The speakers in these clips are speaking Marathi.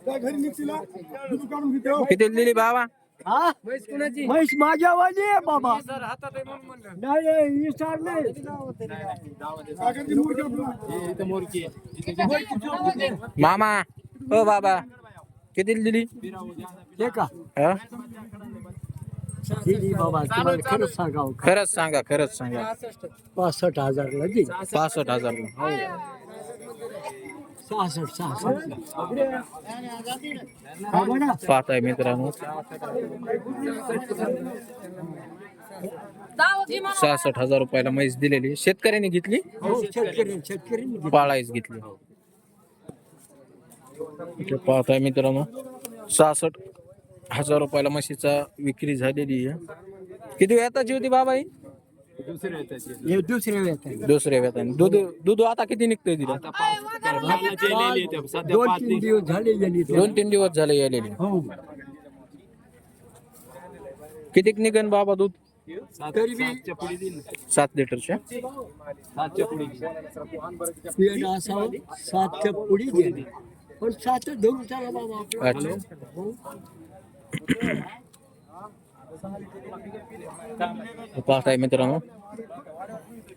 त्या घरी मिक्सीला? दूध काढून घेते हो. किती दिली बाबा? हा? म्हैस आहे बाबा. नाही ही सागरची. मामा हो बाबा. किती दिली? हे का? हा? दिली बाबा तुम्हाला खरंच सांगावं का? खरंच सांगा खरंच सांगा. पासष्ट हजारला दे पासष्ट हजार. सहासष्ट सहासष्ट. हा पाहताय मित्रांनो. सहासष्ट हजार रुपयाला म्हैस दिलेली. शेतकऱ्यांनी घेतली? हो शेतकरी शेतकरी पाळायच घेतली. इथे पाहताय मित्रांनो. सहासष्ट. हजार रुपयाला म्हशीचा विक्री झालेली आहे. किती वेताची होती बाबा ही? हे दुसरे वेत आहे. दुसऱ्या वेताने दूध दूध आता किती निघतंय तिला? दोन तीन दिवस झाले गेली. दोन तीन दिवस झाले गेलेली हो. किती निघन बाबा दूध? तरी बी सात लिटरच्या? असावं सातच्या पुढी गेली. पण सात धरून चाला बाबा. अच्छा. हो. पाहताय मित्रांनो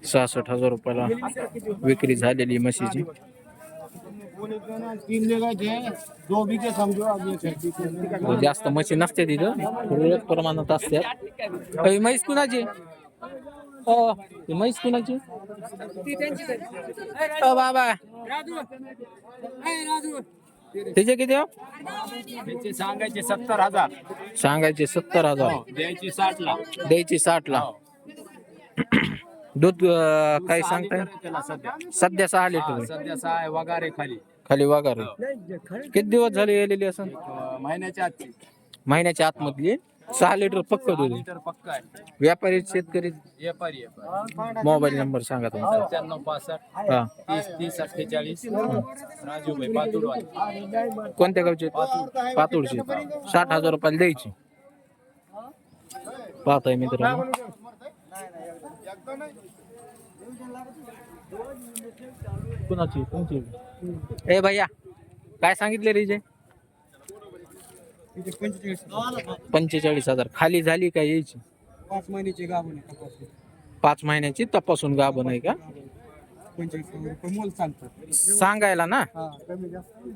सहासष्ट हजार रुपयाला विक्री झालेली म्हशीची. हो, जास्त म्हशी नसते तिथं प्रमाणात असतात. म्हैस कुणाची? अ, म्हैस कुणाची? अ, बाबा. त्याचे किती हो? त्याचे सांगायचे सत्तर हजार. सांगायचे सत्तर हजार. द्यायची साठ ला द्यायची साठ ला दूध अ, काय सांगताय? त्याला सध्या. सध्या सहा लिटर सध्या सहा वगारे खाली. खाली वागार. किती दिवस झाले गेलेली असं अं, महिन्याच्या आजची महिन्याच्या आतमधली? सहा लिटर पक्क दूध आहे. लिटर पक्का आहे. व्यापारी शेतकरी व्यापारी आहे मोबाईल नंबर सांगा तुमचा. सत्त्याण्णव पासष्ट हा. तीस तीस अठ्ठेचाळीस. राजूभाई पातुडवाले. कोणत्या गावचे पातूरचे साठ हज़ार रुपयाला द्यायची. पाहताय मित्रांनो. कुणाची तुमची ए भैया काय सांगितले रिजे पंचेचाळीस हजार. खाली झाली का यायची? पाच महिन्याचे गाभण तपासले पाच महिन्याची तपासून गाभण आहे का? पंचवीस हजार रुपये मोल चालतात सांगायला ना? हा कमी जास्त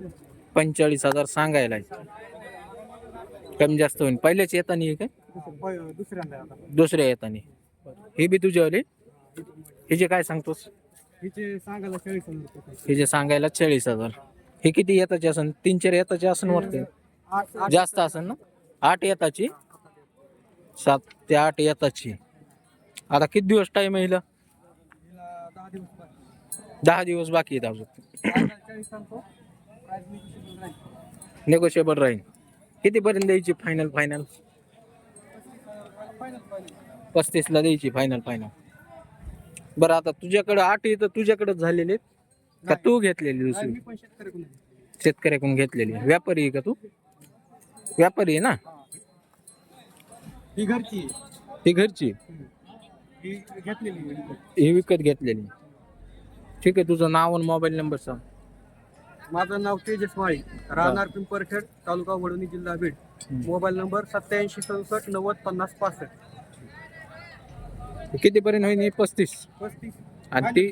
पंचेचाळीस हजार सांगायला आहे. कमी जास्त होईल पहिल्याच येतानी आहे काय दुसरं- प- दुसऱ्यांदा आहे आता. दुसऱ्या येतानी. हे बी तुझ्यावाले हिचे काय सांगतोस? हिचे सांगायला चाळीस हजार रुपये. हिचे सांगायला चाळीस हजार. हे किती येताचे असन? तीन चार येताचे असन वरते जास्त असन ना? आठ येताची. सात ते आठ येताची. आता किती दिवस टाइम हिला? दहा दिवस बाकी आहेत अजून. नेगोशिएबल राहील. कितीपर्यंत द्यायची फायनल फायनल पस्तीसला द्यायची फायनल फायनल बरं आता तुझ्याकडे आठ आहे तर तुझ्याकडेच झालेले? का तू घेतलेली दुसरी? शेतकऱ्याकडून घेतलेली. व्यापारी आहे का तू? व्यापारी आहे ना? ही घरची आहे. ती घरची? ही घेतलेली आहे विकत. ही विकत घेतलेली ठीक आहे तुझं नाव आणि मोबाईल नंबर सांग. माझं नाव तेजस माळी राहणार पिंपरखेड तालुका वडवणी जिल्हा बीड. मोबाईल नंबर सत्याऐंशी सदुसष्ट नव्वद पन्नास पासष्ट. कितीपर्यंत होईल ही? पस्तीस. पस्तीस. आणि ती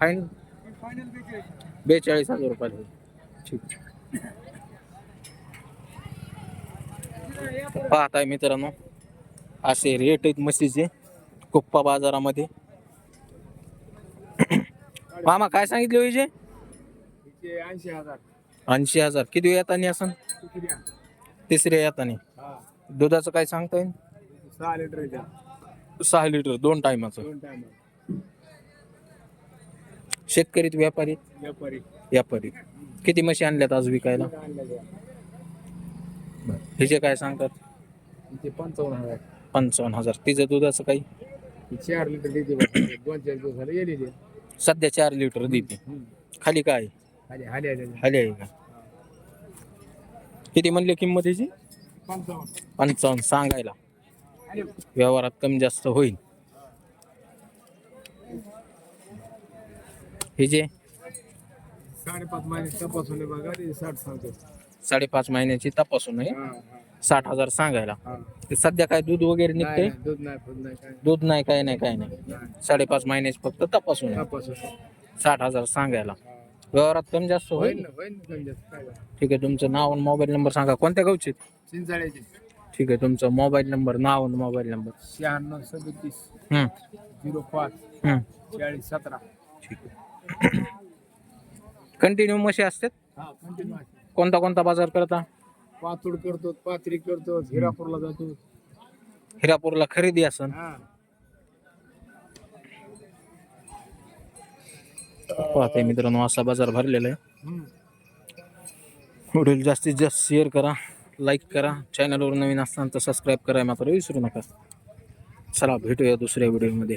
फायनल फाईन बेचाळीस. हजार रुपयाला होईल. ठीक. पाहताय मित्रांनो असे रेट आहेत म्हशीचे कुप्पा बाजारामध्ये. मामा काय सांगितले हिचे ऐंशी हजार. ऐंशी हजार. किती येतानी द्या तिसऱ्या येतानी. दुधाचं काय सांगता येईल? सहा लिटर सहा लिटर दोन टायमाचं. दोन टाइम शेतकरी व्यापारी व्यापारी. व्यापारी किती म्हशी आणल्यात आज विकायला? हिचे काय सांगतात? ते पंचावन्न हजार. पंचावन्न हजार. तिचं दुधाचं काही? चार लिटर देते दोन चार दिवस झाले ते. सध्या चार लिटर देते. खाली काय? आहे? खाली आहे का? किती म्हणली किंमत हिची? पंचावन्न. पंचावन्न. सांगायला. व्यवहारात कमी जास्त होईल. हिचे? साडेपाच महिने तपासून बघा साठ सांगतो. साडेपाच महिन्याची तपासून आहे. साठ हजार सांगायला. ते सध्या काय दूध वगैरे निघते दूध नाही दूध नाही काय दूध नाही काय नाही काय नाही. साडेपाच महिन्याची फक्त तपासून आहे. साठ हजार सांगायला. व्यवहारात कमी जास्त होईल? ठीक आहे तुमचं नाव आणि मोबाईल नंबर सांगा. कोणत्या गावचे? चिंचाळ्याचे. ठीक आहे तुमचं मोबाईल नंबर नाव आणि मोबाईल नंबर. शहाण्णव सदतीस. हम्म, झिरो पाच. हम्म. चाळीस सतरा. ठीक आहे. कंटिन्यू म्हशी असतात? हा कंटिन्यू कोणता कोणता बाजार करता? पातूड करतो पात्री करतो हिरापूरला जातो. हिरापूरला खरेदी असन? हा. पाहते मित्रांनो असा बाजार भरलेला आहे. व्हिडिओ जास्तीत जास्त शेअर करा लाईक करा. चॅनलवर नवीन असताना तर सबस्क्राईब करा मात्र विसरू नका. चला भेटूया दुसऱ्या व्हिडिओमध्ये.